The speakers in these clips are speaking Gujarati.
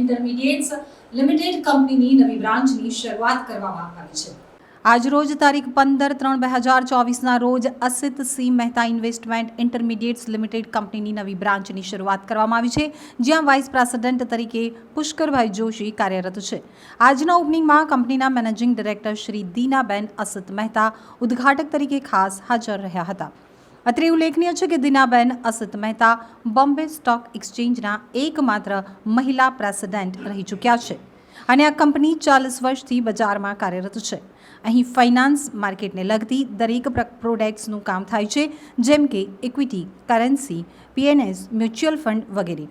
ઇન્ટરમીડિયેટ્સ લિમિટેડ કંપનીની નવી બ્રાન્ચની શરૂઆત કરવામાં આવી છે. આજરોજ તારીખ પંદર ત્રણ બે હજાર ચોવીસના રોજ Asit C Mehta investment intermediates limited કંપનીની નવી બ્રાન્ચની શરૂઆત કરવામાં આવી છે, જ્યાં વાઇસ પ્રેસિડેન્ટ તરીકે પુષ્કરભાઈ જોશી કાર્યરત છે. આજના ઓપનિંગમાં કંપનીના મેનેજિંગ ડિરેક્ટર શ્રી દીનાબેન અસિત મહેતા ઉદ્ઘાટક તરીકે ખાસ હાજર રહ્યા હતા. અત્રે ઉલ્લેખનીય છે કે દિનાબેન અસિત મહેતા બોમ્બે સ્ટોક એક્સચેન્જના એકમાત્ર મહિલા પ્રેસિડેન્ટ રહી ચૂક્યા છે અને આ કંપની ચાલીસ વર્ષથી બજારમાં કાર્યરત છે. અહીં ફાઇનાન્સ માર્કેટને લગતી દરેક પ્ર- પ્રોડક્ટ્સનું કામ થાય છે, જેમ કે equity, currency PNS mutual fund વગેરે.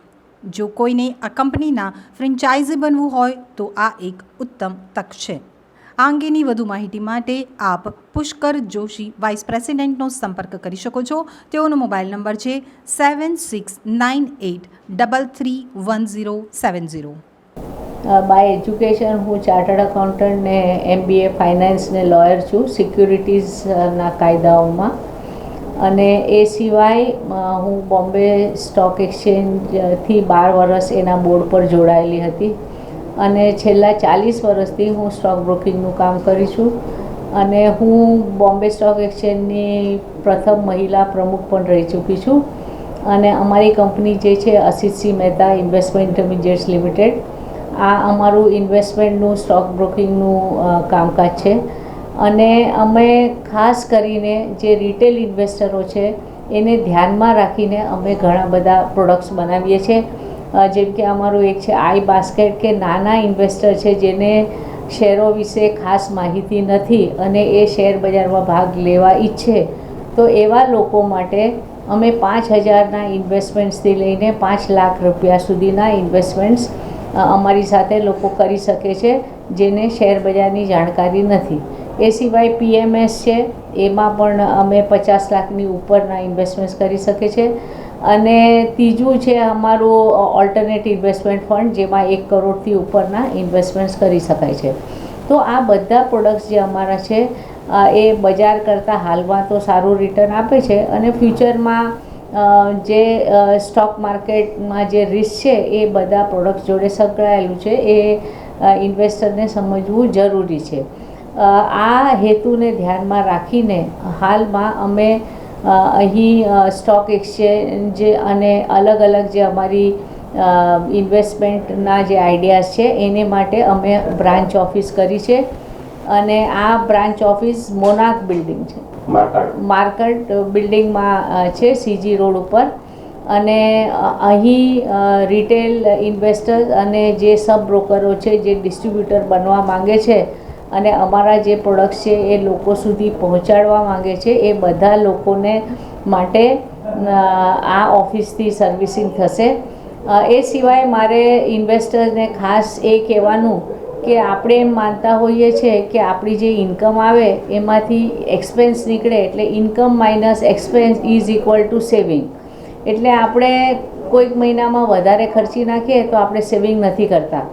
જો કોઈને આ કંપનીના ફ્રેન્ચાઇઝી બનવું હોય તો આ એક ઉત્તમ તક છે. આ અંગેની વધુ માહિતી માટે આપ પુષ્કર જોશી વાઇસ પ્રેસિડેન્ટનો સંપર્ક કરી શકો છો. તેઓનો મોબાઈલ નંબર છે seven six nine eight double three one zero seven zero. By education હું ચાર્ટર્ડ એકાઉન્ટન્ટ ને એમબીએ ફાઇનાન્સ ને લોયર છું સિક્યુરિટીઝના કાયદાઓમાં. અને એ સિવાય હું બોમ્બે સ્ટોક એક્સચેન્જથી બાર વર્ષ એના બોર્ડ પર જોડાયેલી હતી. અને છેલ્લા ચાલીસ વર્ષથી હું સ્ટોક બ્રોકિંગનું કામ કરી છું. અને હું બોમ્બે સ્ટોક એક્સચેન્જની પ્રથમ મહિલા પ્રમુખ પણ રહી ચૂકી છું. અને અમારી કંપની જે છે Asitsinh Mehta investment intermediates limited, આ અમારું ઇન્વેસ્ટમેન્ટનું, સ્ટોક બ્રોકિંગનું કામકાજ છે. અને અમે ખાસ કરીને જે રિટેલ ઇન્વેસ્ટરો છે, એને ધ્યાનમાં રાખીને અમે ઘણા બધા પ્રોડક્ટ્સ બનાવીએ છીએ. જેમ કે અમારું એક છે આઈ બાસ્કેટ કે નાના ઇન્વેસ્ટર છે જેને શેરો વિશે ખાસ માહિતી નથી અને એ શેર બજારમાં ભાગ લેવા ઈચ્છે. તો એવા લોકો માટે અમે પાંચ હજારના ઇન્વેસ્ટમેન્ટ્સથી લઈને પાંચ લાખ રૂપિયા સુધીના ઇન્વેસ્ટમેન્ટ્સ અમારી સાથે લોકો કરી શકે છે જેને શેર બજારની જાણકારી નથી. એ સિવાય પીએમએસ છે, એમાં પણ અમે પચાસ લાખની ઉપરના ઇન્વેસ્ટમેન્ટ્સ કરી શકે છે. અને ત્રીજું છે અમારું ઓલ્ટરનેટ ઇન્વેસ્ટમેન્ટ ફંડ જેમાં એક કરોડથી ઉપરના ઇન્વેસ્ટમેન્ટ્સ કરી શકાય છે. તો આ બધા પ્રોડક્ટ્સ જે અમારા છે એ બજાર કરતાં હાલમાં તો સારું રિટર્ન આપે છે અને ફ્યુચરમાં જે સ્ટોક માર્કેટમાં જે રિસ્ક છે, એ બધા પ્રોડક્ટ્સ જોડે સંકળાયેલું છે, એ ઇન્વેસ્ટરને સમજવું જરૂરી છે. આ હેતુને ધ્યાનમાં રાખીને હાલમાં અમે અહીં સ્ટોક એક્સચેન્જ અને અલગ અલગ જે અમારી ઇન્વેસ્ટમેન્ટના જે આઈડિયાઝ છે એને માટે અમે બ્રાન્ચ ઓફિસ કરી છે. અને આ બ્રાન્ચ ઓફિસ મોનાક બિલ્ડિંગ છે. માર્કેટ માર્કેટ બિલ્ડિંગમાં છે સીજી રોડ ઉપર. અને અહીં રિટેલ ઇન્વેસ્ટર અને જે સબ બ્રોકરો છે જે ડિસ્ટ્રીબ્યુટર બનવા માંગે છે અને અમારા જે પ્રોડક્ટ્સ છે એ લોકો સુધી પહોંચાડવા માંગે છે. એ બધા લોકોને માટે આ ઓફિસથી સર્વિસિંગ થશે. એ સિવાય મારે ઇન્વેસ્ટરને ખાસ એ કહેવાનું કે આપણે એમ માનતા હોઈએ છીએ કે આપણી જે ઇન્કમ આવે એમાંથી એક્સપેન્સ નીકળે એટલે income minus expense is equal to saving એટલે આપણે કોઈક મહિનામાં વધારે ખર્ચી નાખીએ તો આપણે સેવિંગ નથી કરતા.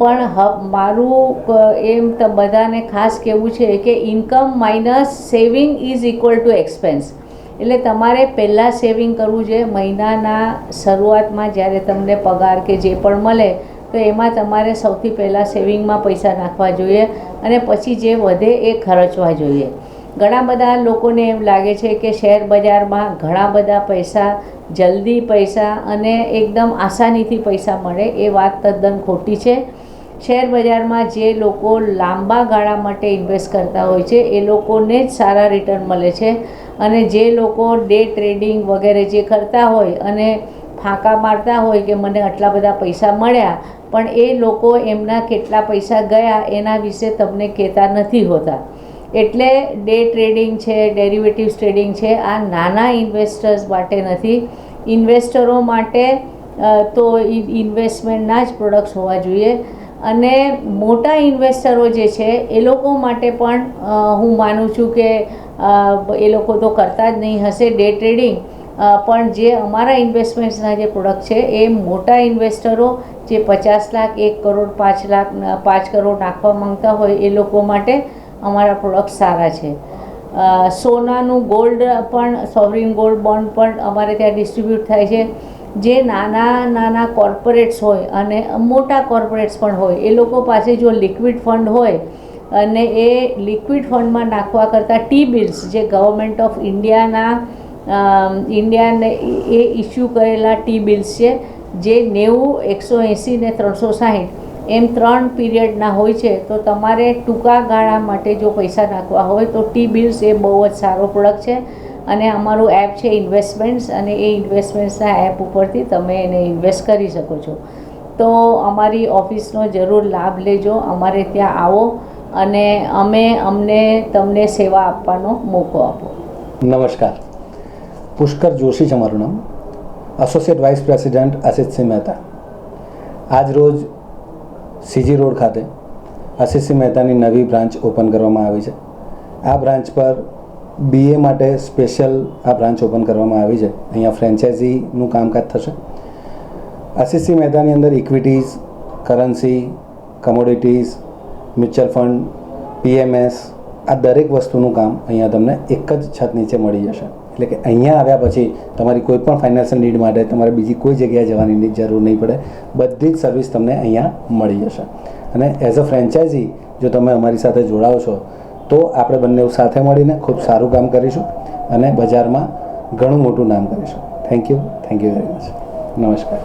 પણ હ, મારું એમ બધાને ખાસ કહેવું છે કે income minus saving is equal to expense એટલે તમારે પહેલાં સેવિંગ કરવું જોઈએ મહિનાના શરૂઆતમાં જ્યારે તમને પગાર કે જે પણ મળે, તો એમાં તમારે સૌથી પહેલાં સેવિંગમાં પૈસા નાખવા જોઈએ અને પછી જે વધે એ ખર્ચવા જોઈએ. ઘણા બધા લોકોને એમ લાગે છે કે શેર બજારમાં ઘણા બધા પૈસા, જલ્દી પૈસા અને એકદમ આસાનીથી પૈસા મળે એ વાત તદ્દન ખોટી છે. શેર બજારમાં જે લોકો લાંબા ગાળા માટે ઇન્વેસ્ટ કરતા હોય છે, એ લોકોને જ સારા રિટર્ન મળે છે અને જે લોકો ડે ટ્રેડિંગ વગેરે જે કરતા હોય અને ફાંકા મારતા હોય કે મને આટલા બધા પૈસા મળ્યા, પણ એ લોકો એમના કેટલા પૈસા ગયા એના વિશે તમને કહેતા નથી હોતા. એટલે ડે ટ્રેડિંગ છે, ડેરિવેટિવ્સ ટ્રેડિંગ છે, આ નાના ઇન્વેસ્ટર્સ માટે નથી. ઇન્વેસ્ટરો માટે તો ઇન્વેસ્ટમેન્ટના જ પ્રોડક્ટ્સ હોવા જોઈએ. અને મોટા ઇન્વેસ્ટરો જે છે, એ લોકો માટે પણ હું માનું છું કે એ લોકો તો કરતા જ નહીં હશે ડે ટ્રેડિંગ. પણ જે અમારા ઇન્વેસ્ટમેન્ટ્સના જે પ્રોડક્ટ છે, એ મોટા ઇન્વેસ્ટરો જે પચાસ લાખ, એક કરોડ, પાંચ લાખ, પાંચ કરોડ નાખવા માંગતા હોય એ લોકો માટે અમારા પ્રોડક્ટ સારા છે. સોનાનું ગોલ્ડ પણ સોવરિન ગોલ્ડ બોન્ડ પણ અમારે ત્યાં ડિસ્ટ્રીબ્યુટ થાય છે. જે નાના નાના કોર્પોરેટ્સ હોય અને મોટા કોર્પોરેટ્સ પણ હોય, એ લોકો પાસે જો લિક્વિડ ફંડ હોય અને એ લિક્વિડ ફંડમાં નાખવા કરતાં ટી બિલ્સ જે ગવર્મેન્ટ ઓફ ઇન્ડિયાના ઇન્ડિયાને એ ઇસ્યુ કરેલા ટી બિલ્સ છે, જે નેવું, એકસો એંસી ને ત્રણસો સાહીઠ. એમ ત્રણ પીરિયડના હોય છે, તો તમારે ટૂંકા ગાળા માટે જો પૈસા નાખવા હોય, તો ટી બિલ્સ એ બહુ જ સારો પ્રોડક્ટ છે. અને અમારું એપ છે ઇન્વેસ્ટમેન્ટ્સ, અને એ ઇન્વેસ્ટમેન્ટ્સના એપ ઉપરથી તમે એને ઇન્વેસ્ટ કરી શકો છો. તો અમારી ઓફિસનો જરૂર લાભ લેજો, અમારે ત્યાં આવો, અને અમે અમને તમને સેવા આપવાનો મોકો આપો. નમસ્કાર. પુષ્કર જોશી છે મારું નામ. Associate vice president Ashishsinh Mehta આજ રોજ સીજી રોડ ખાતે આશિષસિંહ મહેતાની નવી બ્રાન્ચ ઓપન કરવામાં આવી છે. આ બ્રાન્ચ પર બીએ માટે સ્પેશિયલ આ બ્રાન્ચ ઓપન કરવામાં આવી છે. અહીંયા ફ્રેન્ચાઇઝીનું કામકાજ થશે. આશિષસિંહ મહેતાની અંદર equities, currency, commodities, mutual fund PMS આ દરેક વસ્તુનું કામ અહીંયા તમને એક જ છત નીચે મળી જશે. એટલે કે અહીંયા આવ્યા પછી તમારી કોઈ પણ ફાઇનાન્શિયલ નીડ માટે તમારે બીજી કોઈ જગ્યાએ જવાની જરૂર નહીં પડે. બધી જ સર્વિસ તમને અહીંયા મળી જશે. અને એઝ અ ફ્રેન્ચાઇઝી જો તમે અમારી સાથે જોડાઓ છો, તો આપણે બંને સાથે મળીને ખૂબ સારું કામ કરીશું અને બજારમાં ઘણું મોટું નામ કરીશું. Thank you thank you very much નમસ્કાર.